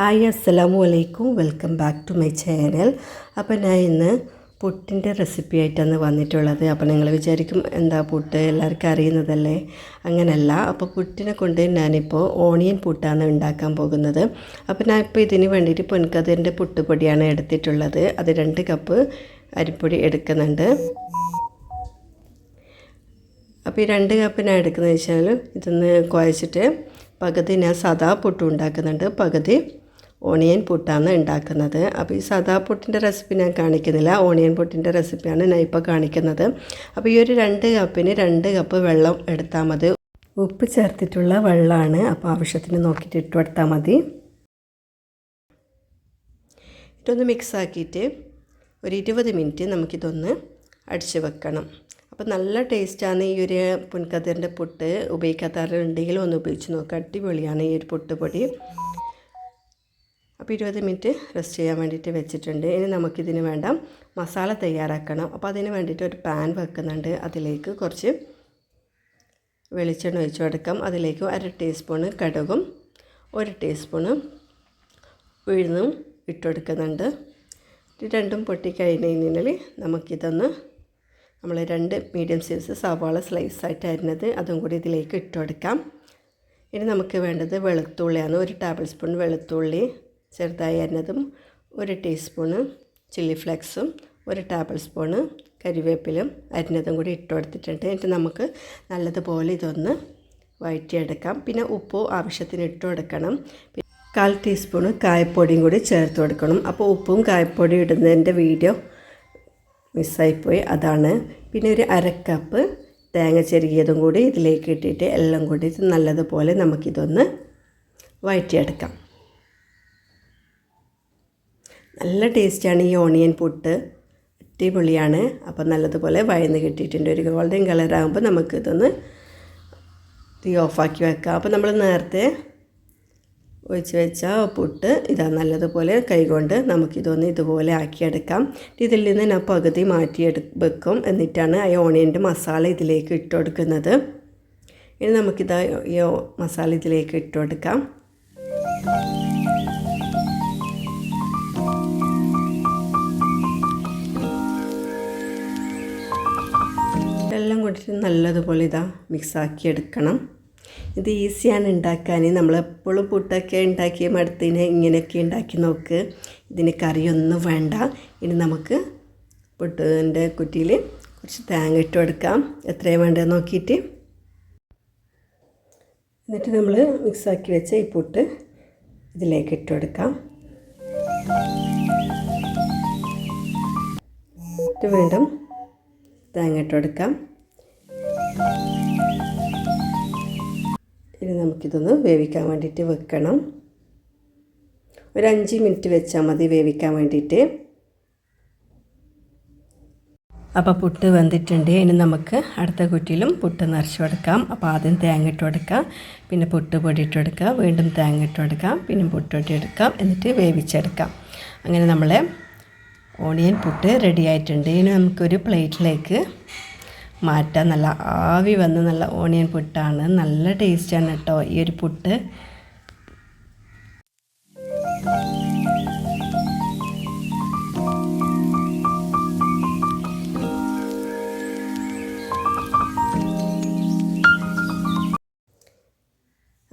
Hi അസ്സലാമു അലൈക്കും welcome back to my channel. അപ്പോൾ ഞാൻ ഇന്ന് പുട്ടിന്റെ റെസിപ്പി ആയിട്ടാണ് വന്നിട്ടുള്ളത്. അപ്പോൾ നിങ്ങൾ വിചാരിക്കും എന്താ പുട്ട്? എല്ലാവർക്കും അറിയുന്നതല്ലേ? അങ്ങനല്ല. അപ്പോൾ പുട്ടിനെ കൊണ്ട് ഞാനിപ്പോൾ ഓണിയൻ പുട്ടാണ് ഉണ്ടാക്കാൻ പോകുന്നത്. അപ്പോൾ ഞാൻ ഇപ്പോൾ ഇതിന് വേണ്ടിയിട്ട് പൊൻകതിന്റെ പുട്ടുപൊടിയാണ് എടുത്തിട്ടുള്ളത്. അത് രണ്ട് കപ്പ് അരിപ്പൊടി എടുക്കുന്നുണ്ട്. അപ്പോൾ ഈ രണ്ട് കപ്പ് ഞാൻ എടുക്കുന്നത് വെച്ചാൽ ഇതൊന്ന് കുഴച്ചിട്ട് പകുതി ഞാൻ സദാ പുട്ട് ഉണ്ടാക്കുന്നുണ്ട് പകുതി ഓണിയൻ പുട്ടാണ് ഉണ്ടാക്കുന്നത്. അപ്പോൾ ഈ സദാ പുട്ടിന്റെ റെസിപ്പി ഞാൻ കാണിക്കുന്നില്ല. ഓണിയൻ പുട്ടിന്റെ റെസിപ്പിയാണ് ഞാൻ ഇപ്പോൾ കാണിക്കുന്നത്. അപ്പോൾ ഈ ഒരു രണ്ട് കപ്പിന് രണ്ട് കപ്പ് വെള്ളം എടുത്താൽ മതി. ഉപ്പ് ചേർത്തിട്ടുള്ള വെള്ളമാണ് അപ്പോൾ ആവശ്യത്തിന് നോക്കിയിട്ട് ഇട്ട് കൊടുത്താൽ മതി. ഇതൊന്ന് മിക്സ് ആക്കിയിട്ട് ഒരു ഇരുപത് മിനിറ്റ് നമുക്കിതൊന്ന് അടിച്ച് വെക്കണം. അപ്പോൾ നല്ല ടേസ്റ്റാണ് ഈ ഒരു പുൻകതിറിന്റെ പുട്ട്. ഉപയോഗിക്കാത്തവരുണ്ടെങ്കിൽ ഒന്ന് ഉപയോഗിച്ച് നോക്കുക അടിപൊളിയാണ് ഈ ഒരു പുട്ട് പൊടി അപ്പോൾ ഇരുപത് മിനിറ്റ് റെസ്റ്റ് ചെയ്യാൻ വേണ്ടിയിട്ട് വെച്ചിട്ടുണ്ട്. ഇനി നമുക്കിതിന് വേണ്ട മസാല തയ്യാറാക്കണം. അപ്പോൾ അതിന് വേണ്ടിയിട്ട് ഒരു പാൻ വെക്കുന്നുണ്ട്. അതിലേക്ക് കുറച്ച് വെളിച്ചെണ്ണ ഒഴിച്ചു കൊടുക്കാം. അതിലേക്ക് അര ടീസ്പൂണ് കടുകും ഒരു ടീസ്പൂണ് ഉഴുന്നും ഇട്ടുകൊടുക്കുന്നുണ്ട് ഇത് രണ്ടും പൊട്ടിക്കഴിഞ്ഞ് കഴിഞ്ഞാൽ നമുക്കിതൊന്ന് നമ്മൾ രണ്ട് മീഡിയം സൈസ് സവാള സ്ലൈസ് ആയിട്ട് അരിഞ്ഞത് അതും കൂടി ഇതിലേക്ക് ഇട്ടുകൊടുക്കാം ഇനി നമുക്ക് വേണ്ടത് വെളുത്തുള്ളിയാണ്. ഒരു ടേബിൾ സ്പൂൺ വെളുത്തുള്ളി ചെറുതായി അരിഞ്ഞതും ഒരു ടീസ്പൂണ് ചില്ലി ഫ്ലെക്സും ഒരു ടേബിൾ സ്പൂണ് കരിവേപ്പിലും അരിഞ്ഞതും കൂടി ഇട്ട് കൊടുത്തിട്ടുണ്ട്. എന്നിട്ട് നമുക്ക് നല്ലതുപോലെ ഇതൊന്ന് വഴറ്റിയെടുക്കാം. പിന്നെ ഉപ്പ് ആവശ്യത്തിന് ഇട്ട് കൊടുക്കണം. കാൽ ടീസ്പൂണ് കായപ്പൊടിയും കൂടി ചേർത്ത് കൊടുക്കണം. അപ്പോൾ ഉപ്പും കായപ്പൊടിയും ഇടുന്നതിന്റെ വീഡിയോ മിസ്സായിപ്പോയി. അതാണ്. പിന്നെ ഒരു അരക്കപ്പ് തേങ്ങ ചെരുകിയതും കൂടി ഇതിലേക്ക് ഇട്ടിട്ട് എല്ലാം കൂടി നല്ലതുപോലെ നമുക്കിതൊന്ന് വഴറ്റിയെടുക്കാം. നല്ല ടേസ്റ്റാണ് ഈ ഓണിയൻ പുട്ട്. അടിപൊളിയാണ്. അപ്പം നല്ലതുപോലെ വഴന്ന് കിട്ടിയിട്ടുണ്ട്. ഒരു ഗോൾഡൻ കളറാകുമ്പോൾ നമുക്കിതൊന്ന് തീ ഓഫാക്കി വെക്കാം. അപ്പോൾ നമ്മൾ നേരത്തെ ഒഴിച്ച് വെച്ച പുട്ട് ഇതാ നല്ലതുപോലെ കൈകൊണ്ട് നമുക്കിതൊന്ന് ഇതുപോലെ ആക്കിയെടുക്കാം. ഇതിൽ നിന്ന് ഞാൻ പകുതി മാറ്റിയെടു വെക്കും. എന്നിട്ടാണ് ആ ഓണിയന്റെ മസാല ഇതിലേക്ക് ഇട്ട് കൊടുക്കുന്നത്. ഇനി നമുക്കിതാ ഈ മസാല ഇതിലേക്ക് ഇട്ട് കൊടുക്കാം. കൂടിയിട്ട് നല്ലതുപോലെ ഇതാ മിക്സാക്കി എടുക്കണം. ഇത് ഈസിയാണ് ഉണ്ടാക്കാൻ നമ്മളെപ്പോഴും പുട്ടൊക്കെ ഉണ്ടാക്കിയ മടുത്തിന് ഇങ്ങനെയൊക്കെ ഉണ്ടാക്കി നോക്ക്. ഇതിന് കറിയൊന്നും വേണ്ട. ഇനി നമുക്ക് പുട്ടിന്റെ കുറ്റിയിൽ കുറച്ച് തേങ്ങ ഇട്ട് കൊടുക്കാം. എത്രയാണ് വേണ്ടത് നോക്കിയിട്ട്. എന്നിട്ട് നമ്മൾ മിക്സാക്കി വെച്ച ഈ പുട്ട് ഇതിലേക്ക് ഇട്ട് കൊടുക്കാം. വീണ്ടും തേങ്ങ ഇട്ട് കൊടുക്കാം. ഇനി നമുക്കിതൊന്ന് വേവിക്കാൻ വേണ്ടിയിട്ട് വെക്കണം. ഒരു അഞ്ച് മിനിറ്റ് വെച്ചാൽ മതി വേവിക്കാൻ വേണ്ടിയിട്ട്. അപ്പോൾ പുട്ട് വെന്തിട്ടുണ്ട്. ഇനി നമുക്ക് അടുത്ത കുറ്റിയിലും പുട്ട് നിറച്ച് കൊടുക്കാം. അപ്പോൾ ആദ്യം തേങ്ങ ഇട്ട് കൊടുക്കാം. പിന്നെ പുട്ട് പൊടി ഇട്ട് കൊടുക്കാം. വീണ്ടും തേങ്ങ ഇട്ട് കൊടുക്കാം. പിന്നെ പുട്ടൊടി എടുക്കാം. എന്നിട്ട് വേവിച്ചെടുക്കാം. അങ്ങനെ നമ്മളെ ഓണിയൻ പുട്ട് റെഡി ആയിട്ടുണ്ട്. ഇനി നമുക്കൊരു പ്ലേറ്റിലേക്ക് മാറ്റാം നല്ല ആവി വന്ന് നല്ല ഓണിയൻ പുട്ടാണ്. നല്ല ടേസ്റ്റാണ് കേട്ടോ ഈ ഒരു പുട്ട്.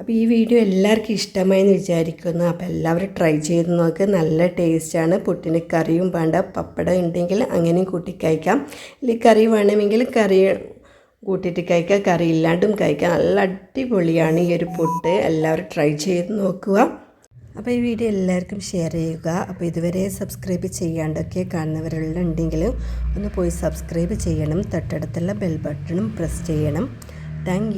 അപ്പോൾ ഈ വീഡിയോ എല്ലാവർക്കും ഇഷ്ടമായെന്ന് വിചാരിക്കുന്നു. അപ്പോൾ എല്ലാവരും ട്രൈ ചെയ്ത് നോക്ക്. നല്ല ടേസ്റ്റാണ് പുട്ടിന് കറിയും വേണ്ട. പപ്പടം ഉണ്ടെങ്കിൽ അങ്ങനെയും കൂട്ടി കഴിക്കാം. അല്ലെങ്കിൽ കറി വേണമെങ്കിൽ കറി കൂട്ടിയിട്ട് കഴിക്കാം. കറി ഇല്ലാണ്ടും കഴിക്കാം. നല്ല അടിപൊളിയാണ് ഈ ഒരു പുട്ട്. എല്ലാവരും ട്രൈ ചെയ്ത് നോക്കുക. അപ്പോൾ ഈ വീഡിയോ എല്ലാവർക്കും ഷെയർ ചെയ്യുക. അപ്പോൾ ഇതുവരെ സബ്സ്ക്രൈബ് ചെയ്യാണ്ടൊക്കെ കാണുന്നവരുണ്ടെങ്കിൽ ഒന്ന് പോയി സബ്സ്ക്രൈബ് ചെയ്യണം. തൊട്ടടുത്തുള്ള ബെൽ ബട്ടണും പ്രസ് ചെയ്യണം. താങ്ക്